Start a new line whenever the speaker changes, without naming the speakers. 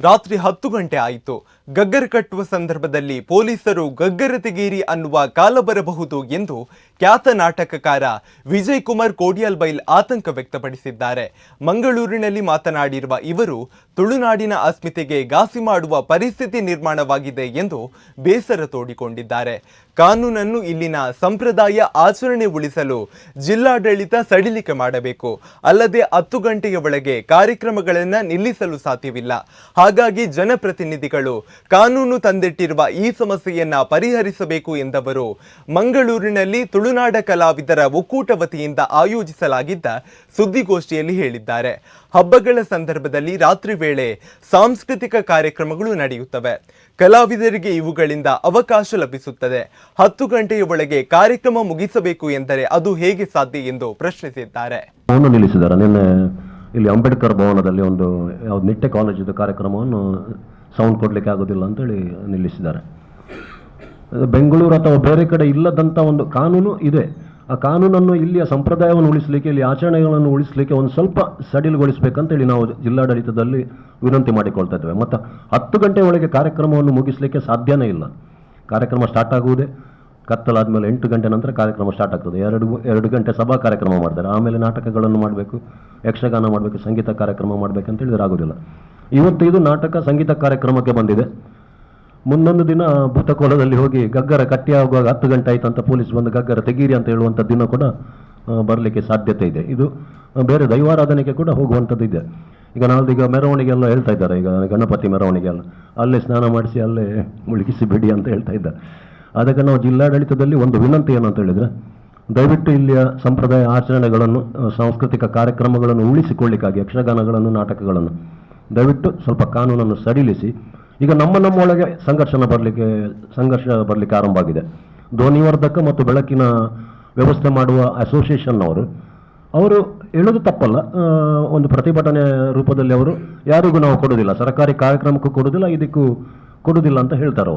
ರಾತ್ರಿ ಹತ್ತು ಗಂಟೆ ಆಯಿತು. ಗಗ್ಗರ ಕಟ್ಟುವ ಸಂದರ್ಭದಲ್ಲಿ ಪೊಲೀಸರು ಗಗ್ಗರ ತೆಗೀರಿ ಅನ್ನುವ ಕಾಲ ಬರಬಹುದು ಎಂದು ಖ್ಯಾತ ನಾಟಕಕಾರ ವಿಜಯ್ ಕುಮಾರ್ ಕೋಡಿಯಾಲ್ ಬೈಲ್ ಆತಂಕ ವ್ಯಕ್ತಪಡಿಸಿದ್ದಾರೆ. ಮಂಗಳೂರಿನಲ್ಲಿ ಮಾತನಾಡಿರುವ ಇವರು, ತುಳುನಾಡಿನ ಅಸ್ಮಿತೆಗೆ ಘಾಸಿ ಮಾಡುವ ಪರಿಸ್ಥಿತಿ ನಿರ್ಮಾಣವಾಗಿದೆ ಎಂದು ಬೇಸರ ತೋಡಿಕೊಂಡಿದ್ದಾರೆ. ಕಾನೂನನ್ನು ಇಲ್ಲಿನ ಸಂಪ್ರದಾಯ ಆಚರಣೆ ಉಳಿಸಲು ಜಿಲ್ಲಾಡಳಿತ ಸಡಿಲಿಕೆ ಮಾಡಬೇಕು. ಅಲ್ಲದೆ ಹತ್ತು ಗಂಟೆಯ ಒಳಗೆ ಕಾರ್ಯಕ್ರಮಗಳನ್ನು ನಿಲ್ಲಿಸಲು ಸಾಧ್ಯವಿಲ್ಲ. ಹಾಗಾಗಿ ಜನಪ್ರತಿನಿಧಿಗಳು ಕಾನೂನು ತಂದಿಟ್ಟಿರುವ ಈ ಸಮಸ್ಯೆಯನ್ನ ಪರಿಹರಿಸಬೇಕು ಎಂದವರು. ಮಂಗಳೂರಿನಲ್ಲಿ ತುಳುನಾಡ ಕಲಾವಿದರ ಒಕ್ಕೂಟ ವತಿಯಿಂದ ಆಯೋಜಿಸಲಾಗಿದ್ದ ಸುದ್ದಿಗೋಷ್ಠಿಯಲ್ಲಿ ಹೇಳಿದ್ದಾರೆ. ಹಬ್ಬಗಳ ಸಂದರ್ಭದಲ್ಲಿ ರಾತ್ರಿ ವೇಳೆ ಸಾಂಸ್ಕೃತಿಕ ಕಾರ್ಯಕ್ರಮಗಳು ನಡೆಯುತ್ತವೆ. ಕಲಾವಿದರಿಗೆ ಇವುಗಳಿಂದ ಅವಕಾಶ ಲಭಿಸುತ್ತದೆ. ಹತ್ತು ಗಂಟೆಯ ಒಳಗೆ ಕಾರ್ಯಕ್ರಮ ಮುಗಿಸಬೇಕು ಎಂದರೆ ಅದು ಹೇಗೆ ಸಾಧ್ಯ ಎಂದು ಪ್ರಶ್ನಿಸಿದ್ದಾರೆ.
ಇಲ್ಲಿ ಅಂಬೇಡ್ಕರ್ ಭವನದಲ್ಲಿ ಒಂದು ಯಾವ್ದು ನಿಟ್ಟೆ ಕಾಲೇಜಿದ ಕಾರ್ಯಕ್ರಮವನ್ನು ಸೌಂಡ್ ಕೊಡಲಿಕ್ಕೆ ಆಗೋದಿಲ್ಲ ಅಂತೇಳಿ ನಿಲ್ಲಿಸಿದ್ದಾರೆ. ಬೆಂಗಳೂರು ಅಥವಾ ಬೇರೆ ಕಡೆ ಇಲ್ಲದಂಥ ಒಂದು ಕಾನೂನು ಇದೆ. ಆ ಕಾನೂನನ್ನು ಇಲ್ಲಿಯ ಸಂಪ್ರದಾಯವನ್ನು ಉಳಿಸಲಿಕ್ಕೆ, ಇಲ್ಲಿ ಆಚರಣೆಗಳನ್ನು ಉಳಿಸಲಿಕ್ಕೆ ಒಂದು ಸ್ವಲ್ಪ ಸಡಿಲುಗೊಳಿಸಬೇಕಂತೇಳಿ ನಾವು ಜಿಲ್ಲಾಡಳಿತದಲ್ಲಿ ವಿನಂತಿ ಮಾಡಿಕೊಳ್ತಾ ಇದ್ದೇವೆ. ಮತ್ತು ಹತ್ತು ಗಂಟೆ ಒಳಗೆ ಕಾರ್ಯಕ್ರಮವನ್ನು ಮುಗಿಸಲಿಕ್ಕೆ ಸಾಧ್ಯನೇ ಇಲ್ಲ. ಕಾರ್ಯಕ್ರಮ ಸ್ಟಾರ್ಟ್ ಆಗುವುದೇ, ಕತ್ತಲಾದ್ಮೇಲೆ ಎಂಟು ಗಂಟೆ ನಂತರ ಕಾರ್ಯಕ್ರಮ ಸ್ಟಾರ್ಟ್ ಆಗ್ತದೆ. ಎರಡು ಎರಡು ಗಂಟೆ ಸಭಾ ಕಾರ್ಯಕ್ರಮ ಮಾಡ್ತಾರೆ. ಆಮೇಲೆ ನಾಟಕಗಳನ್ನು ಮಾಡಬೇಕು, ಯಕ್ಷಗಾನ ಮಾಡಬೇಕು, ಸಂಗೀತ ಕಾರ್ಯಕ್ರಮ ಮಾಡಬೇಕಂತ ಹೇಳಿದ್ರೆ ಆಗೋದಿಲ್ಲ ಇವತ್ತು ಇದು ನಾಟಕ, ಸಂಗೀತ ಕಾರ್ಯಕ್ರಮಕ್ಕೆ ಬಂದಿದೆ. ಮುಂದೊಂದು ದಿನ ಭೂತಕೋಲದಲ್ಲಿ ಹೋಗಿ ಗಗ್ಗರ ಕಟ್ಟಿ ಆಗುವಾಗ ಹತ್ತು ಗಂಟೆ ಆಯ್ತು ಅಂತ ಪೊಲೀಸ್ ಬಂದು ಗಗ್ಗರ ತೆಗೀರಿ ಅಂತ ಹೇಳುವಂಥ ದಿನ ಕೂಡ ಬರಲಿಕ್ಕೆ ಸಾಧ್ಯತೆ ಇದೆ. ಇದು ಬೇರೆ ದೈವಾರಾಧನೆಗೆ ಕೂಡ ಹೋಗುವಂಥದ್ದು ಇದೆ. ಈಗ ನಾಳ್ದು ಈಗ ಮೆರವಣಿಗೆ ಎಲ್ಲ ಹೇಳ್ತಾ ಇದ್ದಾರೆ. ಈಗ ಗಣಪತಿ ಮೆರವಣಿಗೆ ಎಲ್ಲ ಅಲ್ಲೇ ಸ್ನಾನ ಮಾಡಿಸಿ ಅಲ್ಲೇ ಮುಳುಗಿಸಿ ಬಿಡಿ ಅಂತ ಹೇಳ್ತಾ ಇದ್ದಾರೆ. ಅದಕ್ಕೆ ನಾವು ಜಿಲ್ಲಾಡಳಿತದಲ್ಲಿ ಒಂದು ವಿನಂತಿ ಏನಂತ ಹೇಳಿದರೆ, ದಯವಿಟ್ಟು ಇಲ್ಲಿಯ ಸಂಪ್ರದಾಯ ಆಚರಣೆಗಳನ್ನು ಸಾಂಸ್ಕೃತಿಕ ಕಾರ್ಯಕ್ರಮಗಳನ್ನು ಉಳಿಸಿಕೊಳ್ಳಿಕ್ಕಾಗಿ, ಯಕ್ಷಗಾನಗಳನ್ನು, ನಾಟಕಗಳನ್ನು ದಯವಿಟ್ಟು ಸ್ವಲ್ಪ ಕಾನೂನನ್ನು ಸಡಿಲಿಸಿ ಈಗ ನಮ್ಮ ನಮ್ಮೊಳಗೆ ಸಂಘರ್ಷನ ಬರಲಿಕ್ಕೆ, ಸಂಘರ್ಷ ಬರಲಿಕ್ಕೆ ಆರಂಭ ಆಗಿದೆ. ಧ್ವನಿವರ್ಧಕ ಮತ್ತು ಬೆಳಕಿನ ವ್ಯವಸ್ಥೆ ಮಾಡುವ ಅಸೋಸಿಯೇಷನ್ನವರು ಅವರು ಹೇಳೋದು ತಪ್ಪಲ್ಲ. ಒಂದು ಪ್ರತಿಭಟನೆ ರೂಪದಲ್ಲಿ ಅವರು ಯಾರಿಗೂ ನಾವು ಕೊಡೋದಿಲ್ಲ ಸರ್ಕಾರಿ ಕಾರ್ಯಕ್ರಮಕ್ಕೂ ಕೊಡೋದಿಲ್ಲ ಇದಕ್ಕೂ ಕೊಡೋದಿಲ್ಲ ಅಂತ ಹೇಳ್ತಾರೆ ಅವರು.